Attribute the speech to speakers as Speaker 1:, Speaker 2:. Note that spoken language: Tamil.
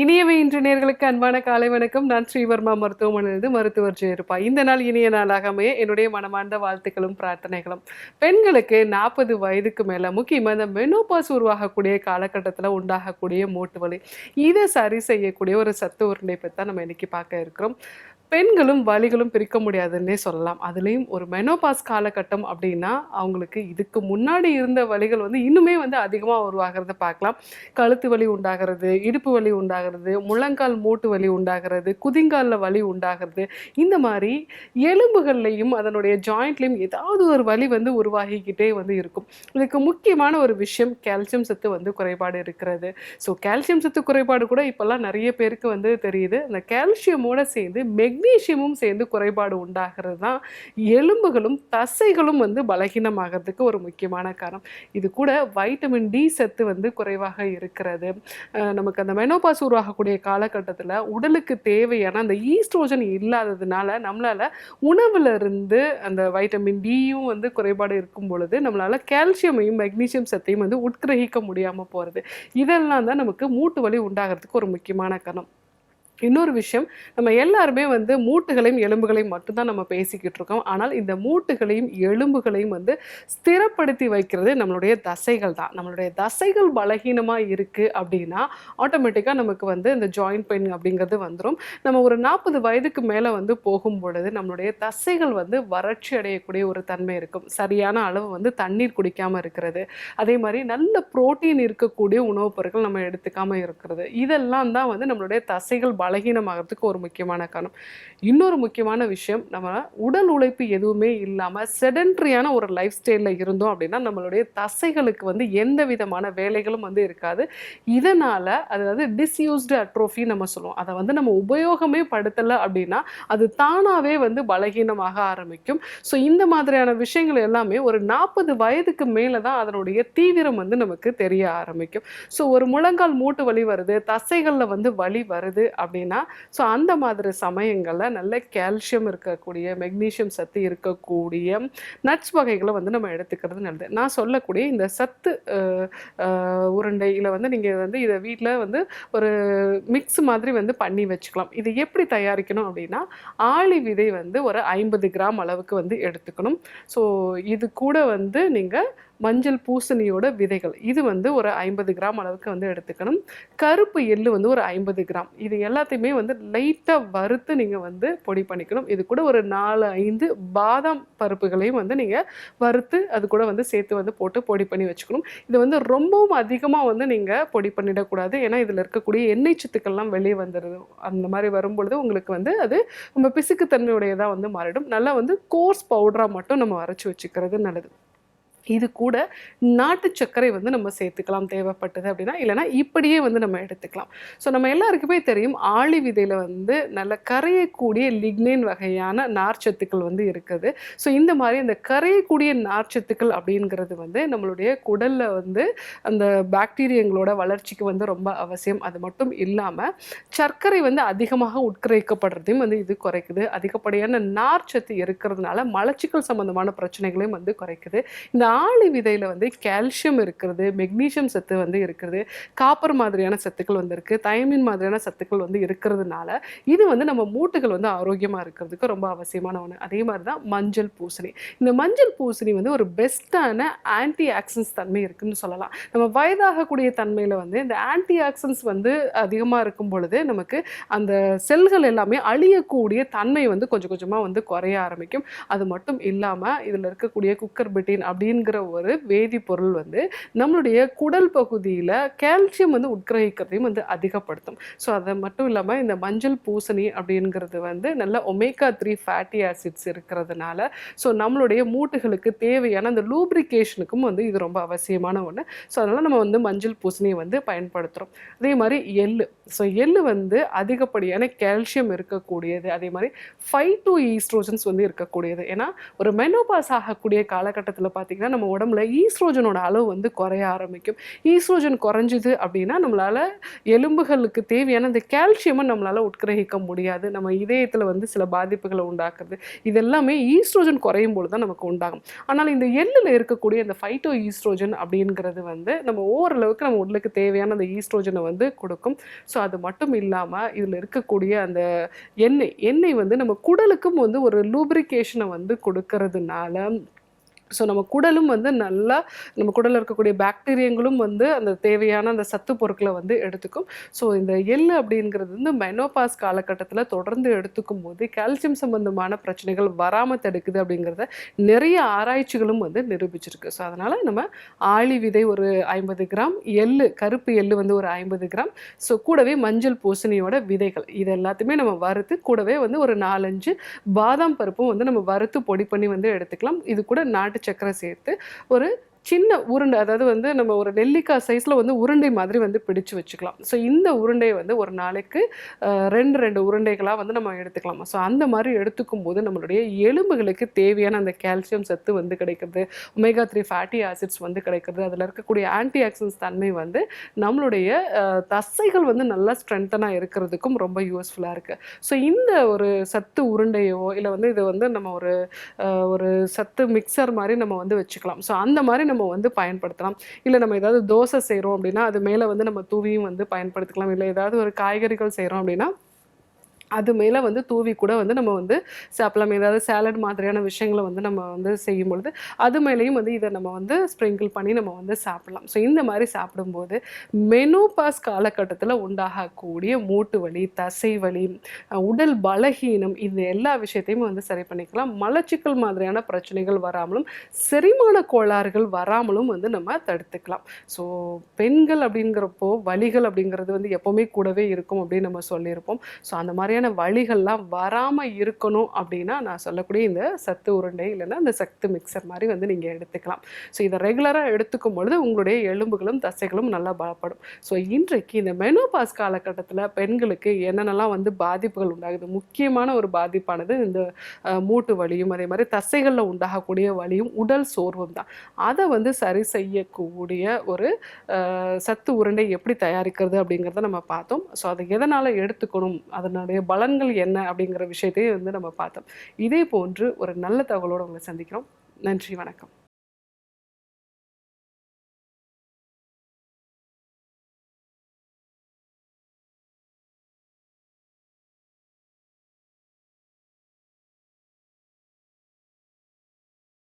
Speaker 1: இனியவை இன்று நேர்களுக்கு அன்பான காலை வணக்கம். நான் ஸ்ரீவர்மா மருத்துவமனையிலிருந்து மருத்துவர் ஜெயருப்பா இந்த நாள் இனிய நாளாக அமைய என்னுடைய மனமார்ந்த வாழ்த்துக்களும் பிரார்த்தனைகளும். பெண்களுக்கு நாற்பது வயதுக்கு மேலே முக்கியமாக இந்த மெனோபாஸ் உருவாகக்கூடிய காலகட்டத்தில் உண்டாகக்கூடிய மூட்டு வலி இதை சரி செய்யக்கூடிய ஒரு சத்து உருண்டை பற்றி தான் நம்ம இன்னைக்கு பார்க்க இருக்கிறோம். பெண்களும் வலிகளும் பிரிக்க முடியாதுன்னே சொல்லலாம். அதுலேயும் ஒரு மெனோபாஸ் காலகட்டம் அப்படின்னா அவங்களுக்கு இதுக்கு முன்னாடி இருந்த வலிகள் வந்து இன்னுமே வந்து அதிகமாக உருவாகிறத பார்க்கலாம். கழுத்து வலி உண்டாகிறது இடுப்பு வலி உண்டாகிறது முழங்கால் மூட்டு வலி உண்டாகிறது குதிங்காலில் வலி உண்டாகிறது. இந்த மாதிரி எலும்புகள்லையும் அதனுடைய ஜாயிண்ட்லையும் ஏதாவது ஒரு வலி வந்து உருவாகிக்கிட்டே வந்து இருக்கும். இதுக்கு முக்கியமான ஒரு விஷயம் கால்சியம் சத்து வந்து குறைபாடு இருக்கிறது. ஸோ கால்சியம் சத்து குறைபாடு கூட இப்போல்லாம் நிறைய பேருக்கு வந்து தெரியுது. அந்த கால்சியமோடு சேர்ந்து மெக் மெக்னீஷியமும் சேர்ந்து குறைபாடு உண்டாகிறது தான். எலும்புகளும் தசைகளும் வந்து பலகீனமாகிறதுக்கு ஒரு முக்கியமான காரணம். இது கூட வைட்டமின் டி சத்து வந்து குறைவாக இருக்கிறது. நமக்கு அந்த மெனோபாஸ் உருவாகக்கூடிய காலகட்டத்தில் உடலுக்கு தேவையான அந்த ஈஸ்ட்ரோஜன் இல்லாததுனால நம்மளால் உணவுலேருந்து அந்த வைட்டமின் டியும் வந்து குறைபாடு இருக்கும் பொழுது நம்மளால் கால்சியமையும் மெக்னீசியம் சத்தையும் வந்து உட்கிரகிக்க முடியாமல் போகிறது இதெல்லாம் தான் நமக்கு மூட்டு வலி உண்டாகிறதுக்கு ஒரு முக்கியமான காரணம். இன்னொரு விஷயம் நம்ம எல்லாருமே வந்து மூட்டுகளையும் எலும்புகளையும் மட்டும்தான் நம்ம பேசிக்கிட்டு இருக்கோம். ஆனால் இந்த மூட்டுகளையும் எலும்புகளையும் வந்து ஸ்திரப்படுத்தி வைக்கிறது நம்மளுடைய தசைகள் தான். நம்மளுடைய தசைகள் பலகீனமாக இருக்குது அப்படின்னா ஆட்டோமேட்டிக்காக நமக்கு வந்து இந்த ஜாயிண்ட் பெயின் அப்படிங்கிறது வந்துடும் நம்ம ஒரு நாற்பது வயதுக்கு மேலே வந்து போகும் பொழுது நம்மளுடைய தசைகள் வந்து வறட்சி அடையக்கூடிய ஒரு தன்மை இருக்கும். சரியான அளவு வந்து தண்ணீர் குடிக்காமல் இருக்கிறது. அதே மாதிரி நல்ல புரோட்டீன் இருக்கக்கூடிய உணவுப் பொருட்கள் நம்ம எடுத்துக்காமல் இருக்கிறது. இதெல்லாம் தான் வந்து நம்மளுடைய தசைகள் பலகீனமாகிறதுக்கு ஒரு முக்கியமான காரணம். இன்னொரு முக்கியமான விஷயம் நம்ம உடல் உழைப்பு எதுவுமே இல்லாமல் செடன்ட்ரியான ஒரு லைஃப் ஸ்டைலில் இருந்தோம் அப்படின்னா நம்மளுடைய தசைகளுக்கு வந்து எந்த விதமான வேலைகளும் வந்து இருக்காது. இதனால் அதாவது டிஸ்யூஸ்டு அட்ரோஃபி நம்ம சொல்லுவோம். அதை வந்து நம்ம உபயோகமே படுத்தலை அப்படின்னா அது தானாகவே வந்து பலகீனமாக ஆரம்பிக்கும். ஸோ இந்த மாதிரியான விஷயங்கள் எல்லாமே ஒரு நாற்பது வயதுக்கு மேலே தான் அதனுடைய தீவிரம் வந்து நமக்கு தெரிய ஆரம்பிக்கும். ஸோ ஒரு முழங்கால் மூட்டு வலி வருது தசைகளில் வந்து வலி வருது அப்படின்னா ஸோ அந்த மாதிரி சமயங்களில் நல்ல கால்சியம் இருக்கக்கூடிய மெக்னீஷியம் சத்து இருக்கக்கூடிய நட்ஸ் வகைகளை வந்து நம்ம எடுத்துக்கிறது நல்லது. நான் சொல்லக்கூடிய இந்த சத்து உருண்டையில் வந்து நீங்கள் வந்து இதை வீட்டில் வந்து ஒரு மிக்ஸ் மாதிரி வந்து பண்ணி வச்சுக்கலாம். இது எப்படி தயாரிக்கணும் அப்படின்னா ஆளி விதை வந்து ஒரு ஐம்பது கிராம் அளவுக்கு வந்து எடுத்துக்கணும். ஸோ இது கூட வந்து நீங்கள் மஞ்சள் பூசணியோட விதைகள். இது வந்து ஒரு ஐம்பது கிராம் அளவுக்கு வந்து எடுத்துக்கணும். கருப்பு எள்ளு வந்து ஒரு ஐம்பது கிராம். இது எல்லாத்தையுமே வந்து லைட்டாக வறுத்து நீங்கள் வந்து பொடி பண்ணிக்கணும். இது கூட ஒரு நாலு ஐந்து பாதாம் பருப்புகளையும் வந்து நீங்கள் வறுத்து அது கூட வந்து சேர்த்து வந்து போட்டு பொடி பண்ணி வச்சுக்கணும். இது வந்து ரொம்பவும் அதிகமாக வந்து நீங்கள் பொடி பண்ணிடக்கூடாது. ஏன்னா இதில் இருக்கக்கூடிய எண்ணெய் சத்துக்கள்லாம் வெளியே வந்துடுது அந்த மாதிரி வரும்பொழுது உங்களுக்கு வந்து அது ரொம்ப பிசுக்குத்தன்மையுடையதாக வந்து மாறிடும். நல்லா வந்து கோர்ஸ் பவுடராக மட்டும் நம்ம அரைச்சி வச்சுக்கிறது நல்லது. இது கூட நாட்டு சர்க்கரை வந்து நம்ம சேர்த்துக்கலாம் தேவைப்பட்டது அப்படின்னா இல்லைன்னா இப்படியே வந்து நம்ம எடுத்துக்கலாம். ஸோ நம்ம எல்லாருக்குமே தெரியும் ஆளி விதையில் வந்து நல்ல கரையக்கூடிய லிக்னேன் வகையான நார்ச்சத்துக்கள் வந்து இருக்குது. ஸோ இந்த மாதிரி இந்த கரையக்கூடிய நார்ச்சத்துக்கள் அப்படிங்கிறது வந்து நம்மளுடைய குடலில் வந்து அந்த பாக்டீரியங்களோட வளர்ச்சிக்கு வந்து ரொம்ப அவசியம். அது மட்டும் இல்லாமல் சர்க்கரை வந்து அதிகமாக உட்கரைக்கப்படுறதையும் வந்து இது குறைக்குது. அதிகப்படியான நார்ச்சத்து இருக்கிறதுனால மலச்சிக்கல் சம்பந்தமான பிரச்சனைகளையும் வந்து குறைக்குது. இந்த ஆளி விதையில் வந்து கால்சியம் இருக்கிறது மெக்னீசியம் சத்து வந்து இருக்கிறது காப்பர் மாதிரியான சத்துக்கள் வந்து இருக்குது தயமின் மாதிரியான சத்துக்கள் வந்து இருக்கிறதுனால இது வந்து நம்ம மூட்டுகள் வந்து ஆரோக்கியமாக இருக்கிறதுக்கு ரொம்ப அவசியமான ஒன்று அதே மாதிரி தான் மஞ்சள் பூசணி. இந்த மஞ்சள் பூசணி வந்து ஒரு பெஸ்ட்டான ஆன்டி ஆக்சன்ஸ் தன்மை இருக்குன்னு சொல்லலாம். நம்ம வயதாகக்கூடிய தன்மையில் வந்து இந்த ஆன்டி ஆக்சன்ஸ் வந்து அதிகமாக இருக்கும் பொழுது நமக்கு அந்த செல்கள் எல்லாமே அழியக்கூடிய தன்மை வந்து கொஞ்சம் கொஞ்சமாக வந்து குறைய ஆரம்பிக்கும். அது மட்டும் இல்லாமல் இதில் இருக்கக்கூடிய குக்கர் பிட்டின் அப்படிங்கிற ஒரு வேதிப்பொருள் வந்து நம்மளுடைய குடல் பகுதியில் கால்சியம் வந்து உட்கிரகிக்கிறதையும் வந்து அதிகப்படுத்தும். ஸோ அதை மட்டும் இல்லாமல் இந்த மஞ்சள் பூசணி அப்படிங்கிறது வந்து நல்ல ஒமேகா த்ரீ ஃபேட்டி ஆசிட்ஸ் இருக்கிறதுனால ஸோ நம்மளுடைய மூட்டுகளுக்கு தேவையான அந்த லூப்ரிகேஷனுக்கும் வந்து இது ரொம்ப அவசியமான ஒன்று ஸோ அதனால் நம்ம வந்து மஞ்சள் பூசணியை வந்து பயன்படுத்துகிறோம் அதே மாதிரி எள்ளு ஸோ எள்ளு வந்து அதிகப்படியான கால்சியம் இருக்கக்கூடியது. அதே மாதிரி ஃபைவ் டூ ஈஸ்ட்ரோஜன்ஸ் வந்து இருக்கக்கூடியது. ஏன்னா ஒரு மெனோபாஸ் ஆகக்கூடிய காலகட்டத்தில் பார்த்திங்கன்னா நம்ம உடம்புல ஈஸ்ட்ரோஜனோட அளவு வந்து குறைய ஆரம்பிக்கும். ஈஸ்ட்ரோஜன் குறைஞ்சிது அப்படின்னா நம்மளால் எலும்புகளுக்கு தேவையான அந்த கால்சியமும் நம்மளால் உட்கிரகிக்க முடியாது. நம்ம இதயத்தில் வந்து சில பாதிப்புகளை உண்டாக்குறது இதெல்லாமே ஈஸ்ட்ரோஜன் குறையும் பொழுது தான் நமக்கு உண்டாகும். ஆனால் இந்த எள்ளில் இருக்கக்கூடிய அந்த ஃபைட்டோ ஈஸ்ட்ரோஜன் அப்படிங்கிறது வந்து நம்ம ஓரளவுக்கு நம்ம உடலுக்கு தேவையான அந்த ஈஸ்ட்ரோஜனை வந்து கொடுக்கும். ஸோ அது மட்டும் இல்லாமல் இதில் இருக்கக்கூடிய அந்த எண்ணெய் எண்ணெய் வந்து நம்ம குடலுக்கும் வந்து ஒரு லூப்ரிகேஷனை வந்து கொடுக்கறதுனால ஸோ நம்ம குடலும் வந்து நல்லா நம்ம குடலில் இருக்கக்கூடிய பாக்டீரியங்களும் வந்து அந்த தேவையான அந்த சத்து பொருட்களை வந்து எடுத்துக்கும். ஸோ இந்த எள் அப்படிங்கிறது வந்து மெனோபாஸ் காலகட்டத்தில் தொடர்ந்து எடுத்துக்கும் போது கால்சியம் சம்பந்தமான பிரச்சனைகள் வராமல் தடுக்குது அப்படிங்கிறத நிறைய ஆராய்ச்சிகளும் வந்து நிரூபிச்சிருக்கு. ஸோ அதனால் நம்ம ஆளி விதை ஒரு ஐம்பது கிராம் எள் கருப்பு எள்ளு வந்து ஒரு ஐம்பது கிராம். ஸோ கூடவே மஞ்சள் பூசணியோட விதைகள் இது எல்லாத்தையுமே நம்ம வறுத்து கூடவே வந்து ஒரு நாலஞ்சு பாதாம் பருப்பும் வந்து நம்ம வறுத்து பொடி பண்ணி வந்து எடுத்துக்கலாம். இது கூட நாட்டு சக்கரை சேர்த்து ஒரு சின்ன உருண்டை அதாவது வந்து நம்ம ஒரு நெல்லிக்காய் சைஸில் வந்து உருண்டை மாதிரி வந்து பிடிச்சு வச்சுக்கலாம். ஸோ இந்த உருண்டையை வந்து ஒரு நாளைக்கு ரெண்டு ரெண்டு உருண்டைகளாக வந்து நம்ம எடுத்துக்கலாம். ஸோ அந்த மாதிரி எடுத்துக்கும் போது நம்மளுடைய எலும்புகளுக்கு தேவையான அந்த கால்சியம் சத்து வந்து கிடைக்கிறது ஒமேகா த்ரீ ஃபேட்டி ஆசிட்ஸ் வந்து கிடைக்கிறது அதில் இருக்கக்கூடிய ஆன்டி ஆக்சிடன்ஸ் தன்மை வந்து நம்மளுடைய தசைகள் வந்து நல்லா ஸ்ட்ரென்த்தனாக இருக்கிறதுக்கும் ரொம்ப யூஸ்ஃபுல்லாக இருக்குது ஸோ இந்த ஒரு சத்து உருண்டையோ இல்லை வந்து இதை வந்து நம்ம ஒரு ஒரு சத்து மிக்சர் மாதிரி நம்ம வந்து வச்சுக்கலாம். ஸோ அந்த மாதிரி நம்ம வந்து பயன்படுத்தலாம். இல்லை நம்ம ஏதாவது தோசை செய்கிறோம் அப்படின்னா அது மேலே வந்து நம்ம தூவியும் வந்து பயன்படுத்திக்கலாம். இல்லை ஏதாவது ஒரு காய்கறிகள் செய்கிறோம் அப்படின்னா அது மேலே வந்து தூவி கூட வந்து நம்ம வந்து சாப்பிடலாம். ஏதாவது சேலட் மாதிரியான விஷயங்களை வந்து நம்ம வந்து செய்யும் பொழுது அது மேலேயும் வந்து இதை நம்ம வந்து ஸ்ப்ரிங்கிள் பண்ணி நம்ம வந்து சாப்பிடலாம். ஸோ இந்த மாதிரி சாப்பிடும்போது மெனோபாஸ் காலகட்டத்தில் உண்டாகக்கூடிய மூட்டு வலி தசை வலி உடல் பலகீனம் இந்த எல்லா விஷயத்தையும் வந்து சரி பண்ணிக்கலாம். மலச்சிக்கல் மாதிரியான பிரச்சனைகள் வராமலும் செரிமான கோளாறுகள் வராமலும் வந்து நம்ம தடுத்துக்கலாம். ஸோ பெண்கள் அப்படிங்கிறப்போ வலிகள் அப்படிங்கிறது வந்து எப்போவுமே கூடவே இருக்கும் அப்படின்னு நம்ம சொல்லியிருப்போம். ஸோ அந்த மாதிரியான வலிகள்லாம் வராமல் இருக்கணும் அப்படின்னா நான் சொல்லக்கூடிய இந்த சத்து உருண்டை இல்லைன்னா இந்த சத்து மிக்சர் மாதிரி வந்து நீங்கள் எடுத்துக்கலாம். ஸோ இதை ரெகுலராக எடுத்துக்கும் பொழுது உங்களுடைய எலும்புகளும் தசைகளும் நல்லா பலப்படும். ஸோ இன்றைக்கு இந்த மெனோபாஸ் காலகட்டத்தில் பெண்களுக்கு என்னென்னலாம் வந்து பாதிப்புகள் உண்டாகுது? முக்கியமான ஒரு பாதிப்பானது இந்த மூட்டு வலியும் அதே மாதிரி தசைகளில் உண்டாகக்கூடிய வலியும் உடல் சோர்வும் தான். அதை வந்து சரி செய்யக்கூடிய ஒரு சத்து உருண்டை எப்படி தயாரிக்கிறது அப்படிங்கிறத நம்ம பார்த்தோம். ஸோ அதை எதனால் எடுத்துக்கணும்? அதனுடைய பலன்கள் என்ன அப்படிங்கிற விஷயத்தையும் வந்து நம்ம பார்த்தோம். இதே போன்று ஒரு நல்ல தகவலோடு உங்களை சந்திக்கிறோம். நன்றி வணக்கம்.